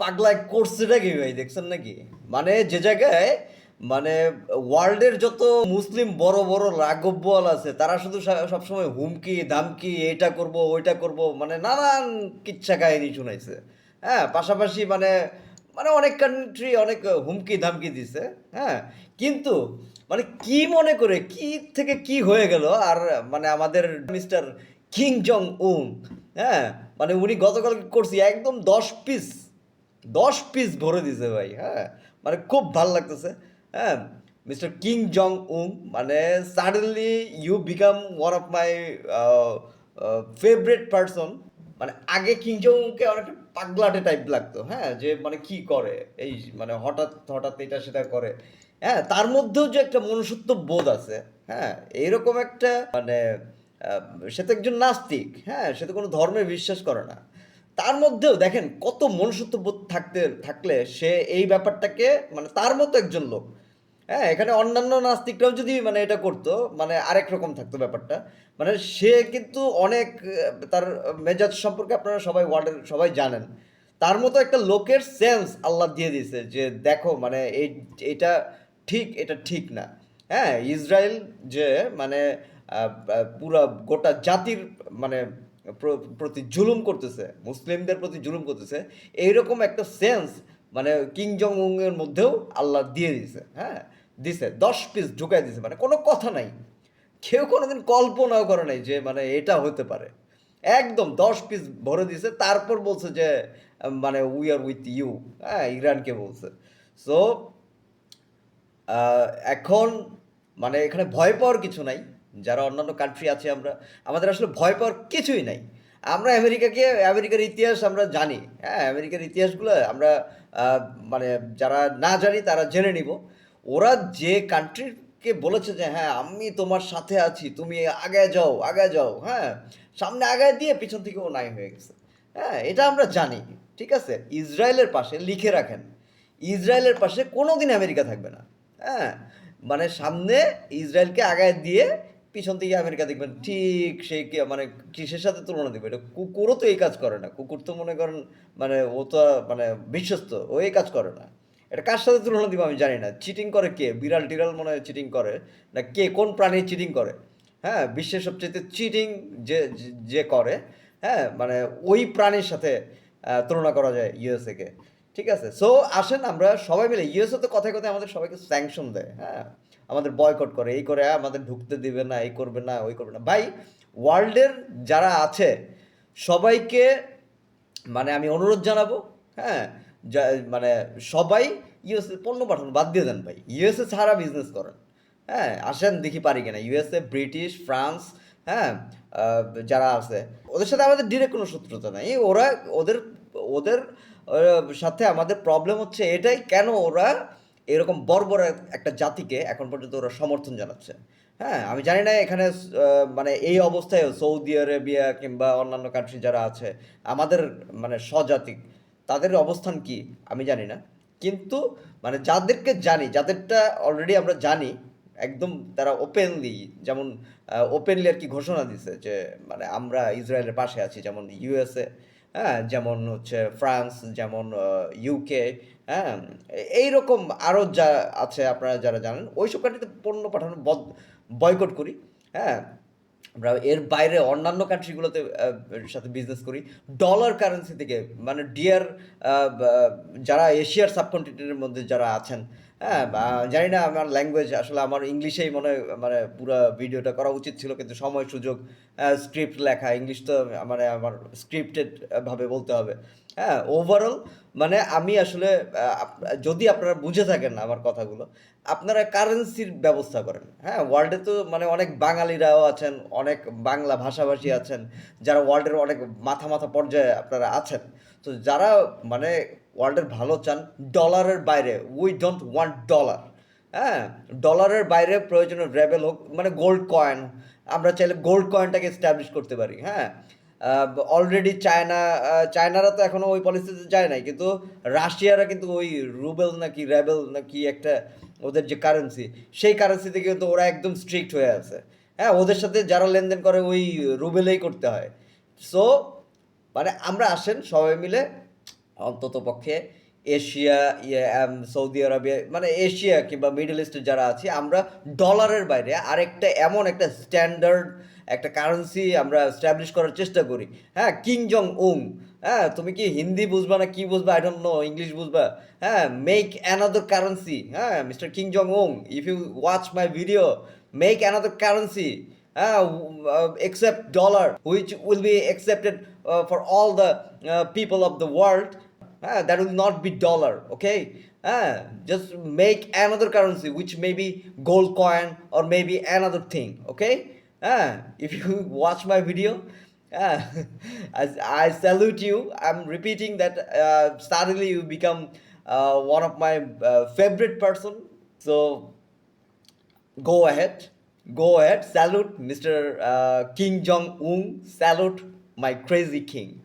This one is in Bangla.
পাগলায় করছেটা কি ভাই, দেখছেন নাকি? মানে যে জায়গায় মানে ওয়ার্ল্ডের যত মুসলিম বড় বড় রাঘব বল আছে, তারা শুধু সবসময় হুমকি ধামকি এইটা করব, ওইটা করব মানে নানান কিচ্ছা কাহিনী শুনাইছে। হ্যাঁ পাশাপাশি মানে মানে অনেক কান্ট্রি অনেক হুমকি ধামকি দিছে হ্যাঁ। কিন্তু মানে কি মনে করে, কি থেকে কি হয়ে গেল, আর মানে আমাদের মিস্টার কিং জং উং হ্যাঁ মানে উনি গতকাল করছি একদম দশ পিস দশ পিস ভরে দিছে ভাই হ্যাঁ? মানে খুব ভালো লাগতেছে হ্যাঁ? মিস্টার কিং জং উং মানে suddenly you become one of my favourite person মানে আগে কিং জং উংকে অনেকটা পাগলাটে টাইপ লাগতো হ্যাঁ? যে মানে কি করে? এই মানে হঠাৎ হঠাৎ এটা সেটা করে। হ্যাঁ তার মধ্যেও যে একটা মনুষ্যত্ব বোধ আছে হ্যাঁ? এইরকম একটা মানে সে তো একজন নাস্তিক হ্যাঁ? সে তো কোনো ধর্মে বিশ্বাস করে না। তার মধ্যেও দেখেন কত মনুষ্যত্ব বোধ থাকতে, থাকলে সে এই ব্যাপারটাকে মানে তার মতো একজন লোক। হ্যাঁ এখানে অন্যান্য নাস্তিকরাও যদি মানে এটা করতো মানে আরেক রকম থাকতো ব্যাপারটা। মানে সে কিন্তু অনেক, তার মেজাজ সম্পর্কে আপনারা সবাই ওয়ার্ল্ডের সবাই জানেন। তার মতো একটা লোকের সেন্স আল্লাহ দিয়ে দিয়েছে যে, দেখো মানে এই, এটা ঠিক এটা ঠিক না। হ্যাঁ ইসরায়েল যে মানে পুরা গোটা জাতির মানে প্রতি জুলুম করতেছে, মুসলিমদের প্রতি জুলুম করতেছে, এইরকম একটা সেন্স মানে কিং জং এর মধ্যেও আল্লাহ দিয়ে দিছে হ্যাঁ? দিছে, দশ পিস ঢুকাই দিছে মানে কোনো কথা নাই। কেউ কোনোদিন কল্পনাও করে নাই যে মানে এটা হতে পারে। একদম দশ পিস ভরে দিছে, তারপর বলছে যে মানে উই আর উইথ ইউ হ্যাঁ ইরানকে বলছে। সো এখন মানে এখানে ভয় পাওয়ার কিছু নাই। যারা অন্যান্য কান্ট্রি আছে আমরা, আমাদের আসলে ভয় পাওয়ার কিছুই নাই। আমরা আমেরিকাকে, আমেরিকার ইতিহাস আমরা জানি। হ্যাঁ আমেরিকার ইতিহাসগুলো আমরা মানে যারা না জানি তারা জেনে নিব। ওরা যে কান্ট্রিকে বলেছে যে হ্যাঁ আমি তোমার সাথে আছি, তুমি আগে যাও আগে যাও। হ্যাঁ সামনে আগায় দিয়ে পিছন থেকে ও নাই হয়ে গেছে। হ্যাঁ এটা আমরা জানি, ঠিক আছে? ইসরায়েলের পাশে লিখে রাখেন। ইসরায়েলের পাশে কোনো দিন আমেরিকা থাকবে না। হ্যাঁ মানে সামনে ইসরায়েলকে আগায় দিয়ে পিছন থেকে আমেরিকা দেখবেন, ঠিক সেই মানে কিসের সাথে তুলনা দেবে? এটা কুকুরও তো এই কাজ করে না। কুকুর তো মনে করেন মানে ও তো মানে বিশ্বস্ত, ও এই কাজ করে না। এটা কার সাথে তুলনা দিব আমি জানি না। চিটিং করে কে? বিড়াল টিরাল মনে হয় চিটিং করে, না কে, কোন প্রাণী চিটিং করে? হ্যাঁ বিশ্বের সবচেয়ে চিটিং যে, যে- করে হ্যাঁ মানে ওই প্রাণীর সাথে তুলনা করা যায় ইউএসএ কে। ঠিক আছে? সো আসেন আমরা সবাই মিলে ইউএসএ তো কথায় কথায় আমাদের সবাইকে স্যাংশন দেয় হ্যাঁ? আমাদের বয়কট করে এই করে "আহ, আমাদের ঢুকতে দিবে না এই করবে না ওই করবে না। ভাই ওয়ার্ল্ডের যারা আছে সবাইকে মানে আমি অনুরোধ জানাব হ্যাঁ? মানে সবাই ইউএসএ পণ্য পাঠানো বাদ দিয়ে দেন ভাই। ইউএসএ ছাড়া বিজনেস করেন হ্যাঁ? আসেন দেখি পারি কিনা। ইউএসএ ব্রিটিশ ফ্রান্স হ্যাঁ? যারা আছে ওদের সাথে আমাদের ডিরেক্ট কোনো শত্রুতা নাই। ওরা ওদের ওদের সাথে আমাদের প্রবলেম হচ্ছে এটাই কেন ওরা এরকম বর্বর এক- একটা জাতিকে এখন পর্যন্ত ওরা সমর্থন জানাচ্ছে। হ্যাঁ আমি জানি না এখানে মানে এই অবস্থায় সৌদি আরেবিয়া কিংবা অন্যান্য কান্ট্রি যারা আছে, আমাদের মানে স্বজাতিক তাদের অবস্থান কি? আমি জানি না। কিন্তু মানে যাদেরকে জানি, যাদেরটা অলরেডি আমরা জানি, একদম তারা ওপেনলি যেমন ওপেনলি আর কি ঘোষণা দিছে যে মানে আমরা ইসরায়েলের পাশে আছি, যেমন ইউএসএ হ্যাঁ যেমন হচ্ছে ফ্রান্স, যেমন ইউকে হ্যাঁ এইরকম আরও যা আছে আপনারা যারা জানেন ওইসব কান্ট্রিতে পণ্য পাঠানো বয়কট করি হ্যাঁ। আমরা এর বাইরে অন্যান্য কান্ট্রিগুলোতে সাথে বিজনেস করি। ডলার কারেন্সি থেকে মানে ডিয়ার যারা এশিয়ার সাবকন্টিনেন্টের মধ্যে যারা আছেন হ্যাঁ জানি না আমার ল্যাঙ্গুয়েজ আসলে আমার ইংলিশেই মনে হয় মানে পুরো ভিডিওটা করা উচিত ছিল, কিন্তু সময় সুযোগ স্ক্রিপ্ট লেখা, ইংলিশ তো মানে আমার স্ক্রিপ্টেড ভাবে বলতে হবে। হ্যাঁ ওভারঅল মানে আমি আসলে যদি আপনারা বুঝে থাকেন না আমার কথাগুলো, আপনারা কারেন্সির ব্যবস্থা করেন। হ্যাঁ ওয়ার্ল্ডে তো মানে অনেক বাঙালিরাও আছেন, অনেক বাংলা ভাষাভাষী আছেন, যারা ওয়ার্ল্ডের অনেক মাথা মাথা পর্যায়ে আপনারা আছেন। তো যারা মানে ওয়ার্ল্ডের ভালো চান, ডলারের বাইরে উই ডোন্ট ওয়ান্ট ডলার হ্যাঁ? ডলারের বাইরে প্রয়োজনীয় রেবেল হোক মানে গোল্ড কয়েন আমরা চাইলে গোল্ড কয়েনটাকে এস্টাবলিশ করতে পারি হ্যাঁ? অলরেডি চায়না চায়নারা তো এখনও ওই পলিসিতে যায় নাই, কিন্তু রাশিয়ারা কিন্তু ওই রুবেল নাকি রেবেল নাকি একটা ওদের যে কারেন্সি সেই কারেন্সিতে কিন্তু ওরা একদম স্ট্রিক্ট হয়ে আছে হ্যাঁ? ওদের সাথে যারা লেনদেন করে ওই রুবেলেই করতে হয়। সো মানে আমরা আসেন সবাই মিলে অন্তত পক্ষে এশিয়া ইয়ে, সৌদি আরবিয়া মানে এশিয়া কিংবা মিডল ইস্টে যারা আছি আমরা ডলারের বাইরে আরেকটা এমন একটা স্ট্যান্ডার্ড একটা কারেন্সি আমরা স্ট্যাবলিশ করার চেষ্টা করি। হ্যাঁ কিং জং উং হ্যাঁ তুমি কি হিন্দি বুঝবা না কি বুঝবা? আই ডোন্ট নো ইংলিশ বুঝবা? হ্যাঁ মেক অ্যানাদার কারেন্সি হ্যাঁ mister Kim Jong Un if you watch my video make another currency uh, uh, accept dollar which will be accepted uh, for all the people of the world that will not be dollar okay? Uh, just make another currency which may be gold coin or maybe another thing okay? Uh, if you watch my video uh, I, I salute you i'm repeating that uh, suddenly you become uh, one of my uh, favorite person. So go ahead go ahead salute mr uh, king jong un salute my crazy king